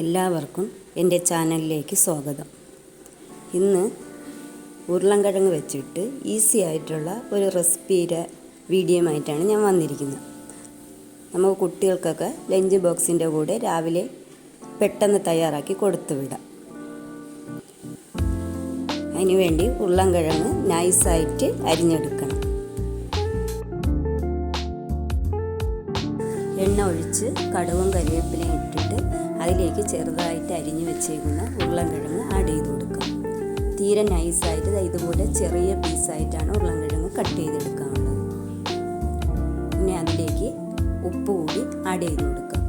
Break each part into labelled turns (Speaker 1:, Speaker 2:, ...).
Speaker 1: എല്ലാവർക്കും എന്റെ ചാനലിലേക്ക് സ്വാഗതം. ഇന്ന് ഉരുളൻകിഴങ്ങ് വെച്ചിട്ട് ഈസി ആയിട്ടുള്ള ഒരു റെസിപ്പിയുടെ വീഡിയോയുമായിട്ടാണ് ഞാൻ വന്നിരിക്കുന്നത്. നമുക്ക് കുട്ടികൾക്കൊക്കെ ലഞ്ച് ബോക്സിന്റെ കൂടെ രാവിലെ പെട്ടെന്ന് തയ്യാറാക്കി കൊടുത്തു വിടാം. അതിനുവേണ്ടി ഉരുളൻകിഴങ്ങ് നൈസായിട്ട് അരിഞ്ഞെടുക്കണം. എണ്ണ ഒഴിച്ച് കടുവും കരിവേപ്പിലയും ഇട്ടിട്ട് അതിലേക്ക് ചെറുതായിട്ട് അരിഞ്ഞു വെച്ചേക്കുന്ന ഉരുളൻകിഴങ്ങ് ആഡ് ചെയ്ത് കൊടുക്കാം. തീരെ നൈസായിട്ട് ഇതുപോലെ ചെറിയ പീസായിട്ടാണ് ഉരുളൻകിഴങ്ങ് കട്ട് ചെയ്തെടുക്കാനുള്ളത്. പിന്നെ അതിലേക്ക് ഉപ്പ് കൂടി ആഡ് ചെയ്ത് കൊടുക്കാം.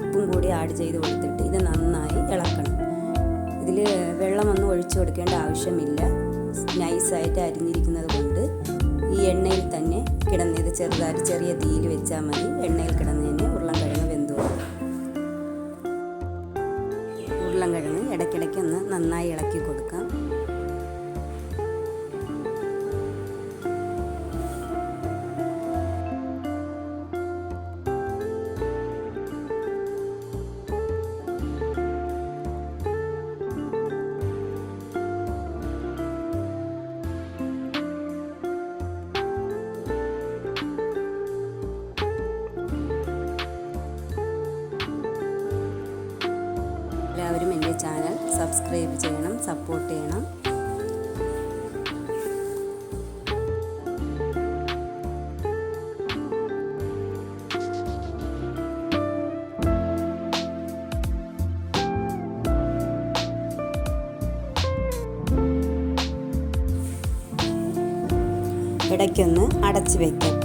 Speaker 1: ഉപ്പും കൂടി ആഡ് ചെയ്ത് കൊടുത്തിട്ട് ഇത് നന്നായി ഇളക്കണം. ഇതിൽ വെള്ളമൊന്നും ഒഴിച്ചു കൊടുക്കേണ്ട ആവശ്യമില്ല. നൈസായിട്ട് അരിഞ്ഞിരിക്കുന്നത് കൊണ്ട് ഈ എണ്ണയിൽ തന്നെ കിടന്നത് ചെറുതായിട്ട് ചെറിയ തീയിൽ വെച്ചാൽ മതി. എണ്ണയിൽ കിടന്നതിന് ഉരുളൻകിഴങ്ങ് വെന്തു ഉരുളൻകിഴങ്ങ് ഇടയ്ക്കിടയ്ക്ക് ഒന്ന് നന്നായി ഇളക്കി കൊടുക്കാം. സബ്സ്ക്രൈബ് ചെയ്യണം സപ്പോർട്ട് ചെയ്യണം. ഇടയ്ക്കൊന്ന് അടച്ചു വയ്ക്കാം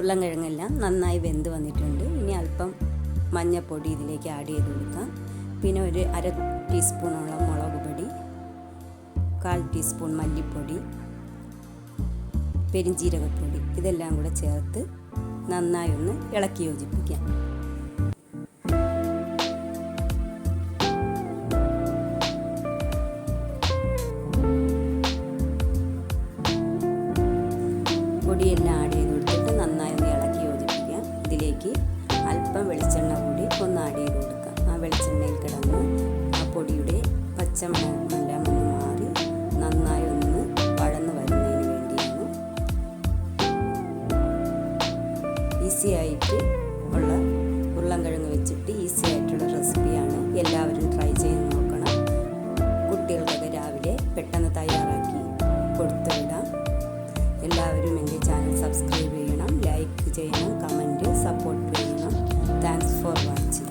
Speaker 1: ഉരുളൻകിഴങ്ങെല്ലാം നന്നായി വെന്ത് വന്നിട്ടുണ്ട്. ഇനി അല്പം മഞ്ഞപ്പൊടി ഇതിലേക്ക് ആഡ് ചെയ്ത് കൊടുക്കാം. പിന്നെ ഒരു അര ടീസ്പൂണോളം മുളക് പൊടി കാൽ ടീസ്പൂൺ മല്ലിപ്പൊടി പെരിഞ്ചീരകപ്പൊടി ഇതെല്ലാം കൂടെ ചേർത്ത് നന്നായി ഒന്ന് ഇളക്കി യോജിപ്പിക്കാം. പൊടിയെല്ലാം പച്ചമണമെല്ലാം ഒന്ന് മാറി നന്നായി ഒന്ന് വഴന്ന് വരുന്നതിന് വേണ്ടിയാണ് ഈസി ആയിട്ട് ഉള്ള ഉരുളൻകിഴങ്ങ് വെച്ചിട്ട് ഈസി ആയിട്ടുള്ള റെസിപ്പിയാണ് എല്ലാവരും ട്രൈ ചെയ്ത് നോക്കണം. കുട്ടികൾക്കൊക്കെ രാവിലെ പെട്ടെന്ന് തയ്യാറാക്കി കൊടുത്തുവിടാം എല്ലാവരും എന്റെ ചാനൽ സബ്സ്ക്രൈബ് ചെയ്യണം ലൈക്ക് ചെയ്യണം കമന്റ് സപ്പോർട്ട് ചെയ്യണം. Thanks for watching